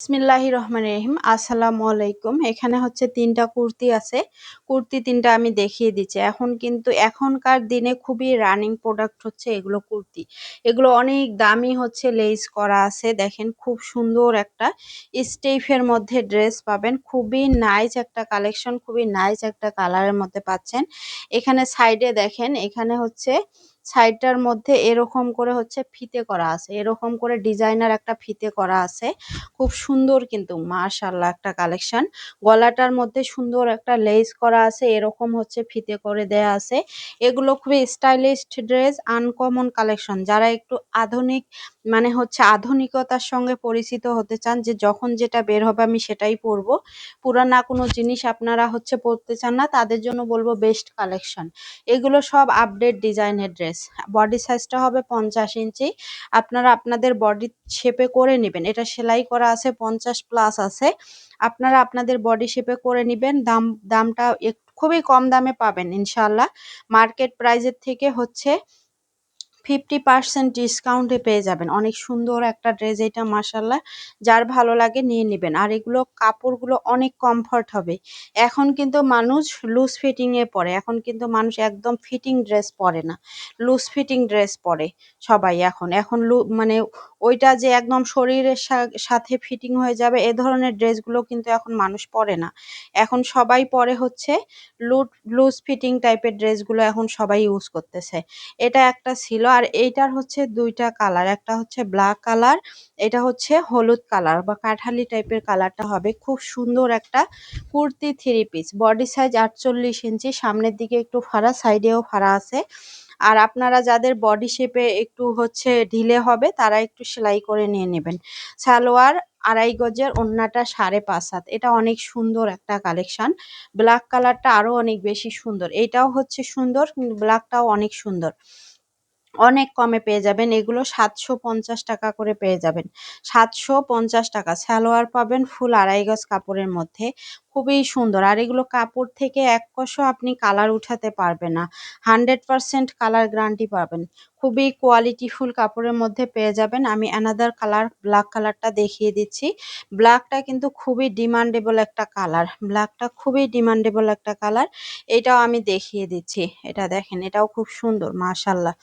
বিসমিল্লাহির রহমান রহিম। আসসালামু আলাইকুম। এখানে হচ্ছে তিনটা কুর্তি আছে। কুর্তি তিনটা আমি দেখিয়ে দিচ্ছি। এখন কিন্তু এখনকার দিনে খুবই রানিং প্রোডাক্ট হচ্ছে এগুলো কুর্তি। এগুলো অনেক দামি হচ্ছে লেস করা আছে। দেখেন খুব সুন্দর একটা স্টেফের মধ্যে ড্রেস পাবেন। খুবই নাইস একটা কালেকশন খুবই নাইস একটা কালারের মধ্যে পাচ্ছেন। এখানে সাইডে দেখেন, এখানে হচ্ছে সাইডটার মধ্যে এরকম করে হচ্ছে ফিতে করা আছে। এরকম করে ডিজাইনার একটা ফিতে করা আছে। খুব সুন্দর কিন্তু মাশাল্লাহ একটা কালেকশন। গলাটার মধ্যে সুন্দর একটা লেস করা আছে, এরকম হচ্ছে ফিতে করে দেয়া আছে। এগুলো খুবই স্টাইলিশ ড্রেস, আনকমন কালেকশন। যারা একটু আধুনিক মানে হচ্ছে আধুনিকতার সঙ্গে পরিচিত হতে চান, যে যখন যেটা বের হবে আমি সেটাই পরবো। পুরানা কোনো জিনিস আপনারা হচ্ছে পরতে চান না, তাদের জন্য বলব বেস্ট কালেকশন। এগুলো সব আপডেট ডিজাইনের ড্রেস। বডি সাইজটা হবে পঞ্চাশ ইঞ্চি। আপনারা আপনাদের বডি শেপে করে নেবেন। এটা সেলাই করা আছে, পঞ্চাশ প্লাস আছে। আপনারা আপনাদের বডি শেপে করে নেবেন। দাম, দামটা খুবই কম দামে পাবেন ইনশাল্লাহ মার্কেট প্রাইজের থেকে হচ্ছে ফিফটি পার্সেন্ট ডিসকাউন্টে পেয়ে যাবেন। অনেক সুন্দর একটা ড্রেস এটা মাসাল্লাহ যার ভালো লাগে নিয়ে নেবেন। আর এগুলো, কাপড়গুলো অনেক কমফর্ট হবে। এখন কিন্তু মানুষ লুজ ফিটিংয়ে পরে এখন কিন্তু মানুষ একদম ফিটিং ড্রেস পরে না। লুজ ফিটিং ড্রেস পরে সবাই এখন। এখন লু মানে ওইটা যে একদম শরীরের সাথে ফিটিং হয়ে যাবে, এ ধরনের ড্রেসগুলো কিন্তু এখন মানুষ পরে না। এখন সবাই পরে হচ্ছে লুট লুজ ফিটিং টাইপের ড্রেসগুলো এখন সবাই ইউজ করতেছে। এটা একটা ছিল, আর এইটার হচ্ছে দুইটা কালার একটা হচ্ছে ব্ল্যাক কালার এটা হচ্ছে হলুদ কালার বা কাঠালি টাইপের কালারটা হবে। খুব সুন্দর একটা kurti three piece body size আটচল্লিশ ইঞ্চি সামনের দিকে একটু ফাড়া সাইডেও ফাড়া আছে। আর আপনারা যাদের বডি শেপে একটু হচ্ছে ঢিলে হবে, তারা একটু সেলাই করে নিয়ে নেবেন। সালোয়ার আড়াই গজের, ওন্নাটা সাড়ে পাঁচ হাত। এটা অনেক সুন্দর একটা কালেকশন ব্ল্যাক কালারটা আরও অনেক বেশি সুন্দর। এটাও হচ্ছে সুন্দর ব্ল্যাকটাও অনেক সুন্দর। অনেক কমে পেয়ে যাবেন। এগুলো সাতশো পঞ্চাশ টাকা করে পেয়ে যাবেন। সাতশো পঞ্চাশ টাকা। সালোয়ার পাবেন ফুল আড়াই গজ কাপড়ের মধ্যে। খুবই সুন্দর। আর এগুলো কাপড় থেকে এক কষও আপনি কালার উঠাতে পারবেন না। হান্ড্রেড পারসেন্ট কালার গ্যারান্টি পাবেন। খুবই কোয়ালিটিফুল কাপড়ের মধ্যে পেয়ে যাবেন। আমি অ্যানাদার কালার ব্ল্যাক কালারটা দেখিয়ে দিচ্ছি। ব্ল্যাকটা কিন্তু খুবই ডিমান্ডেবল একটা কালার ব্ল্যাকটা খুবই ডিমান্ডেবল একটা কালার এটাও আমি দেখিয়ে দিচ্ছি। এটা দেখেন, এটাও খুব সুন্দর মাশাল্লাহ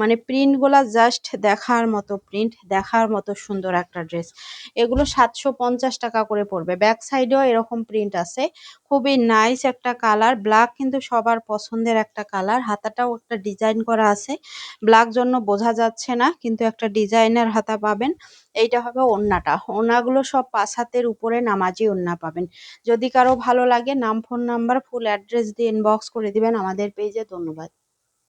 মানে প্রিন্টগুলো জাস্ট দেখার মতো প্রিন্ট দেখার মতো সুন্দর একটা ড্রেস এগুলো সাতশো পঞ্চাশ টাকা করে পড়বে। ব্যাক সাইডেও এরকম প্রিন্ট আছে। খুবই নাইস একটা কালার ব্ল্যাক কিন্তু সবার পছন্দের একটা কালার হাতাটাও একটা ডিজাইন করা আছে। ব্ল্যাক জন্য বোঝা যাচ্ছে না, কিন্তু একটা ডিজাইনের হাতা পাবেন। এইটা হবে ওন্নাটা। ওনাগুলো সব পাঁচ হাতের উপরে নামাজি ওন্না পাবেন। যদি কারও ভালো লাগে, নাম ফোন নাম্বার ফুল অ্যাড্রেস দিয়ে ইনবক্স করে দিবেন আমাদের পেজে ধন্যবাদ।